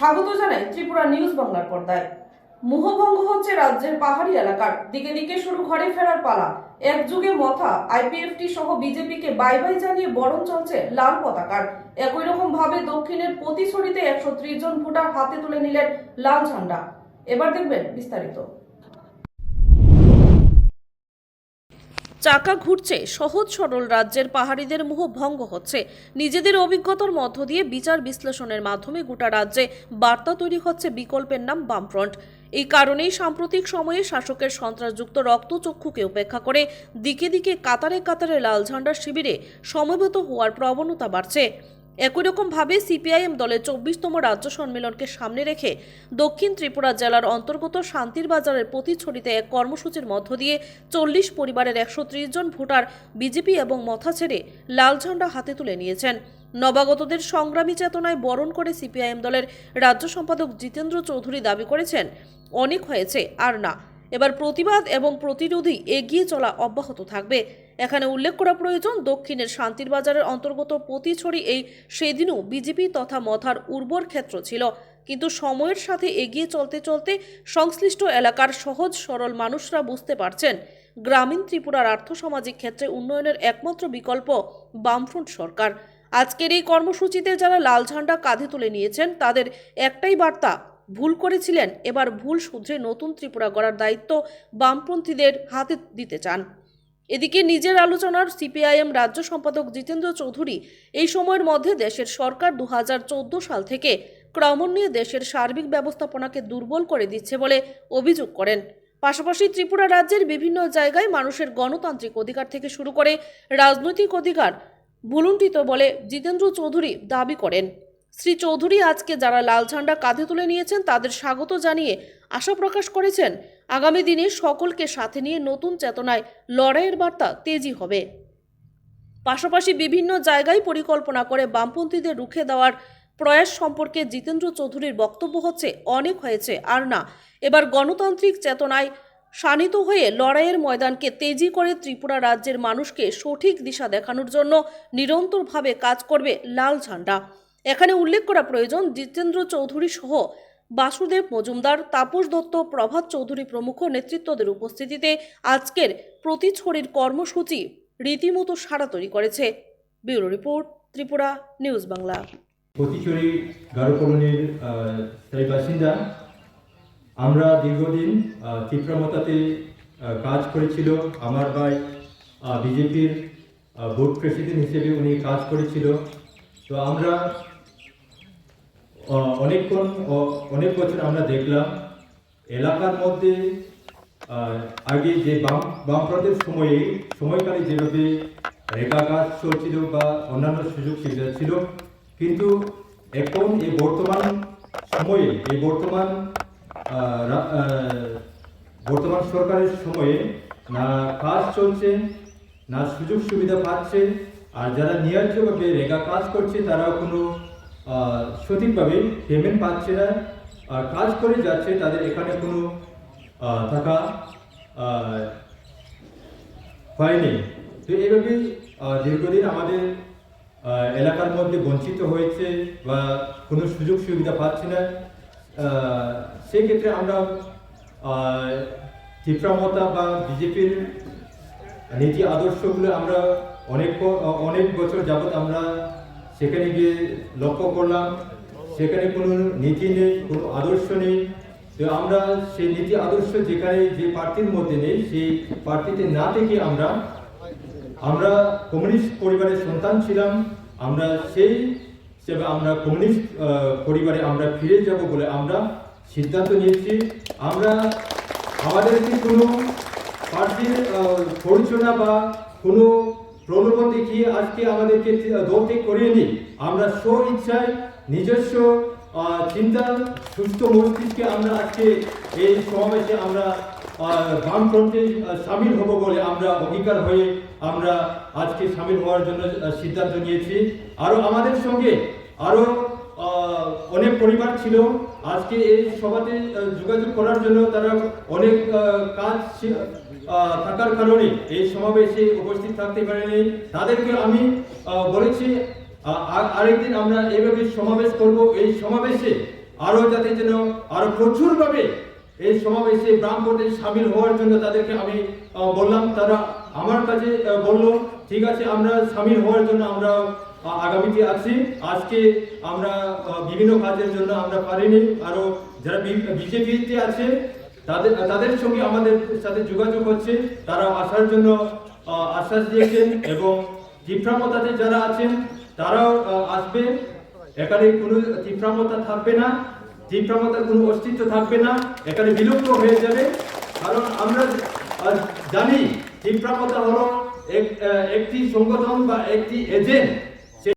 স্বাগত জানাই ত্রিপুরা নিউজ বাংলার পর্দায়। মোহভঙ্গ হচ্ছে রাজ্যের পাহাড়ি এলাকার। দিকে দিকে শুরু ঘরে ফেরার পালা। এক যুগে মথা, আইপিএফটি সহ বিজেপিকে বাই বাই জানিয়ে বরণ চলছে লাল পতাকার। একই রকম ভাবে দক্ষিণের প্রতিছড়িতে একশো ত্রিশ জন ভোটার হাতে তুলে নিলেন লাল ঝান্ডা। এবার দেখবেন বিস্তারিত। চাকা ঘুরছে, সহজ সরল রাজ্যের পাহাড়িদের মোহ ভঙ্গ হচ্ছে। নিজেদের অভিজ্ঞতার মধ্য দিয়ে বিচার বিশ্লেষণের মাধ্যমে গোটা রাজ্যে বার্তা তৈরি হচ্ছে বিকল্পের নাম বামফ্রন্ট। এই কারণেই সাম্প্রতিক সময়ে শাসকের সন্ত্রাসযুক্ত রক্তচক্ষুকে উপেক্ষা করে দিকে দিকে কাতারে কাতারে লাল ঝান্ডার শিবিরে সমবেত হওয়ার প্রবণতা বাড়ছে। একই রকমভাবে সিপিআইএম দলের চব্বিশতম রাজ্য সম্মেলনকে সামনে রেখে দক্ষিণ ত্রিপুরা জেলার অন্তর্গত শান্তির বাজারের প্রতিছড়িতে এক কর্মসূচির মধ্য দিয়ে চল্লিশ পরিবারের একশো ত্রিশ জন ভোটার বিজেপি এবং মথা ছেড়ে লাল ঝান্ডা হাতে তুলে নিয়েছেন। নবাগতদের সংগ্রামী চেতনায় বরণ করে সিপিআইএম দলের রাজ্য সম্পাদক জিতেন্দ্র চৌধুরী দাবি করেছেন, অনেক হয়েছে আর না। এবার প্রতিবাদ এবং প্রতিরোধী এগিয়ে চলা অব্যাহত থাকবে। এখানে উল্লেখ করা প্রয়োজন, দক্ষিণের শান্তির বাজারের অন্তর্গত প্রতিছড়ি এই সেদিনও বিজেপি তথা মথার উর্বর ক্ষেত্র ছিল। কিন্তু সময়ের সাথে এগিয়ে চলতে চলতে সংশ্লিষ্ট এলাকার সহজ সরল মানুষরা বুঝতে পারছেন, গ্রামীণ ত্রিপুরার আর্থসামাজিক ক্ষেত্রে উন্নয়নের একমাত্র বিকল্প বামফ্রন্ট সরকার। আজকের এই কর্মসূচিতে যারা লাল ঝান্ডা কাঁধে তুলে নিয়েছেন, তাদের একটাই বার্তা ভুল করেছিলেন, এবার ভুল শুধরে নতুন ত্রিপুরা গড়ার দায়িত্ব বামপন্থীদের হাতে দিতে চান। এদিকে নিজের আলোচনার সিপিআইএম রাজ্য সম্পাদক জিতেন্দ্র চৌধুরী এই সময়ের মধ্যে দেশের সরকার দু হাজার চৌদ্দ সাল থেকে ক্রমান্বয়ে দেশের সার্বিক ব্যবস্থাপনাকে দুর্বল করে দিচ্ছে বলে অভিযোগ করেন। পাশাপাশি ত্রিপুরা রাজ্যের বিভিন্ন জায়গায় মানুষের গণতান্ত্রিক অধিকার থেকে শুরু করে রাজনৈতিক অধিকার ভুলুণ্ঠিত বলে জিতেন্দ্র চৌধুরী দাবি করেন। শ্রী চৌধুরী আজকে যারা লাল ঝান্ডা কাঁধে তুলে নিয়েছেন, তাদের স্বাগত জানিয়ে আশা প্রকাশ করেছেন। আগামী দিনে সকলকে সাথে নিয়ে নতুন চেতনায় লড়াইয়ের বার্তা তেজি হবে। পাশাপাশি বিভিন্ন জায়গায় পরিকল্পনা করে বামপন্থীদের রুখে দেওয়ার প্রয়াস সম্পর্কে জিতেন্দ্র চৌধুরীর বক্তব্য হচ্ছে, অনেক হয়েছে, আর না। এবার গণতান্ত্রিক চেতনায় শানিত হয়ে লড়াইয়ের ময়দানকে তেজি করে ত্রিপুরা রাজ্যের মানুষকে সঠিক দিশা দেখানোর জন্য নিরন্তরভাবে কাজ করবে লাল ঝান্ডা। এখানে উল্লেখ করা প্রয়োজন জিতেন্দ্র চৌধুরী সহ বাসুদেব মজুমদার তাপস দত্ত প্রভাত চৌধুরী প্রমুখ নেতৃত্বদের উপস্থিতিতে আজকের প্রতিছড়ির কর্মসূচি রীতিমতো সাড়া তৈরি করেছে। Bureau report Tripura news Bangla. Patichuri Garo কলোনির স্থায়ী বাসিন্দা আমরা দীর্ঘদিন আহ, কাজ করেছিল। আমার ভাই বিজেপির বোর্ড প্রেসিডেন্ট হিসেবে উনি কাজ করেছিল। তো আমরা অনেকক্ষণ অনেক বছর আমরা দেখলাম এলাকার মধ্যে আগে যে বাম, বামফ্রন্টের সময়ে, সময়কালে যেভাবে রেখা কাজ চলছিল বা অন্যান্য সুযোগ সুবিধা ছিল, কিন্তু এখন এই বর্তমান সময়ে এই বর্তমান বর্তমান সরকারের সময়ে না কাজ চলছে, না সুযোগ সুবিধা পাচ্ছে, আর যারা ন্যায্যভাবে রেখা কাজ করছে তারা কোনো সঠিকভাবে পেমেন্ট পাচ্ছে না, আর কাজ করে যাচ্ছে, তাদের এখানে কোনো থাকা হয়নি। তো এইভাবেই দীর্ঘদিন আমাদের এলাকার মধ্যে বঞ্চিত হয়েছে বা কোনো সুযোগ সুবিধা পাচ্ছে না। সেক্ষেত্রে আমরা তীব্রমতা বা বিজেপির নীতি আদর্শগুলো আমরা অনেক অনেক বছর যাবৎ আমরা সেখানে গিয়ে লক্ষ্য করলাম সেখানে কোনো নীতি নেই কোনো আদর্শ নেই। তো আমরা সেই নীতি আদর্শ যেখানে যে পার্টির মধ্যে নেই সেই পার্টিতে না থেকে আমরা আমরা কমিউনিস্ট পরিবারের সন্তান ছিলাম। আমরা সেই হিসেবে আমরা কমিউনিস্ট পরিবারে আমরা ফিরে যাব বলে আমরা সিদ্ধান্ত নিয়েছি। আমরা আমাদেরকে কোনো পার্টির আহ, পরিচালনা বা কোনো প্রলোভন দেখিয়ে আজকে আমাদেরকে দল করিয়ে নি আমরা স্ব ইচ্ছায় নিজস্ব চিন্তা সুস্থ মস্তিষ্কে আমরা আজকে এই সমাবেশে আমরা বামফ্রন্টে সামিল হব বলে আমরা অঙ্গীকার হয়ে আমরা আজকে সামিল হওয়ার জন্য সিদ্ধান্ত নিয়েছি। আরও আমাদের সঙ্গে আরও আহ, অনেক পরিবার ছিল। আজকে এই সভাতে যোগাযোগ করার জন্য তারা অনেক কাজ থাকার কারণে এই সমাবেশে উপস্থিত থাকতে পারেনি। তাদেরকে আমি বলেছি আর- আরেকদিন আমরা এইভাবে সমাবেশ করব। এই সমাবেশে আরও যাতে যেন আরও প্রচুরভাবে এই সমাবেশে ব্রাহ্মণে সামিল হওয়ার জন্য তাদেরকে আমি বললাম। তারা আমার কাছে বলল, ঠিক আছে, আমরা সামিল হওয়ার জন্য আমরা আগামীতে আছি। আজকে আমরা বিভিন্ন কাজের জন্য আমরা পারিনি। আরও যারা বিজেপিতে আছে, তাদের তাদের সঙ্গে আমাদের সাথে যোগাযোগ হচ্ছে। তারা আসার জন্য আশ্বাস দিয়েছেন এবং তীব্রামতাতে যারা আছেন, তারাও আসবে। এখানে কোনো তীব্রামতা থাকবে না। তীব্রামতার কোনো অস্তিত্ব থাকবে না। এখানে বিলুপ্ত হয়ে যাবে। কারণ আমরা জানি, তীব্রামতা হলো একটি সংগঠন বা একটি এজেন্ট।